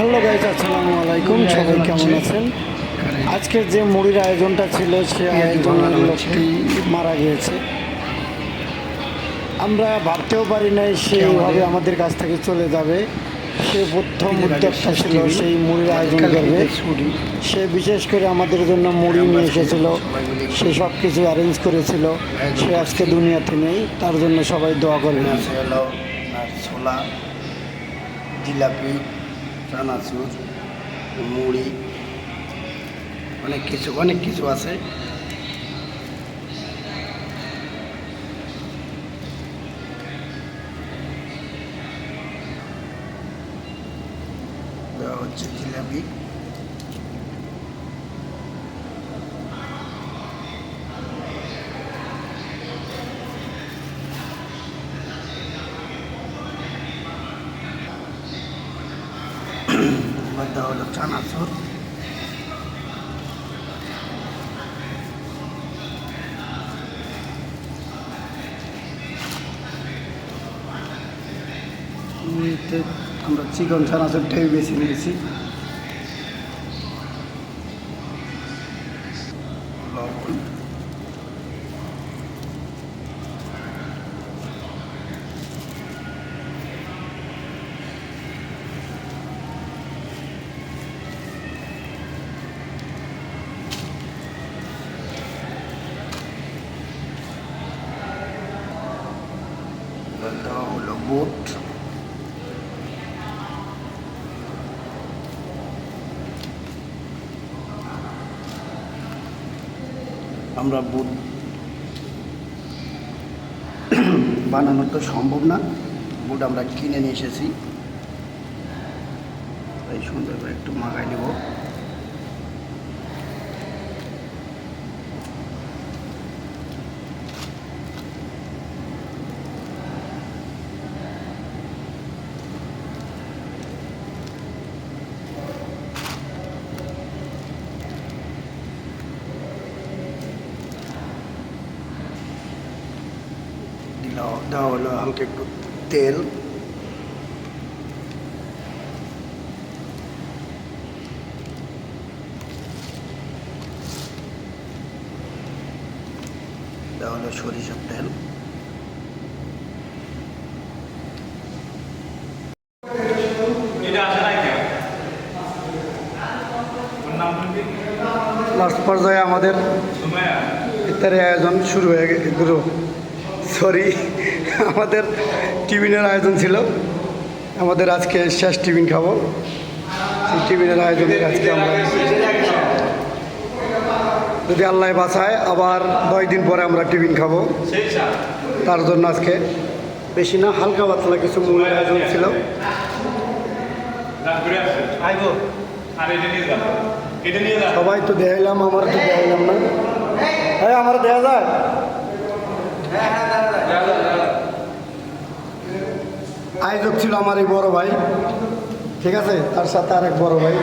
Hello guys আসসালামু আলাইকুম সবাই কেমন আছেন? আজকের যে মুড়ির আয়োজনটা ছিল সে আয়োজনের লোকটি মারা গিয়েছে। আমরা ভাবতেও পারি নাই সেইভাবে আমাদের কাছ থেকে চলে যাবে। সে প্রথম উদ্যোগটা ছিল সেই মুড়ির আয়োজন করবে। সে বিশেষ করে আমাদের জন্য মুড়ি নিয়ে এসেছিল। সে সব কিছু অ্যারেঞ্জ করেছিল। সে আজকে দুনিয়াতে নেই তার জন্য সবাই দোয়া আপনার ছোলা জিলাপি চানাচুর মুড়ি অনেক কিছু অনেক কিছু আছে। দেওয়া হচ্ছে জিলাপি। এবার দেওয়া হলো চানাচুর আমরা চিকন চানাচুরটাই বেছে নিয়েছি লবণ দেওয়া হলো আমরা বুট বানানো তো সম্ভব না। বুট আমরা কিনে নিয়ে এসেছি। তাই সুন্দর করে একটু মাখাই নেব। দিলাম দেওয়া হলো হালকা একটু তেল দেওয়া হলো সরিষার তেল লাস্ট পর্যায়ে আমাদের ইত্যাদি আয়োজন শুরু হয়ে গেল সরি, আমাদের টিফিনের আয়োজন ছিল। আমাদের আজকে শেষ টিফিন খাব। সেই টিফিনের আয়োজনে আজকে আমরা যদি আল্লাহ বাঁচায় আবার দশ দিন পরে আমরা টিফিন খাব। তার জন্য আজকে বেশি না, হালকা পাতলা কিছু মুড়ির আয়োজন ছিল। সবাই তো দেখাইলাম, আমার তো দেখাইলাম না। হ্যাঁ আমার দেখা যায়? আয়োজক ছিল আমার এই বড় ভাই। ঠিক আছে? তার সাথে আরেক বড় ভাই।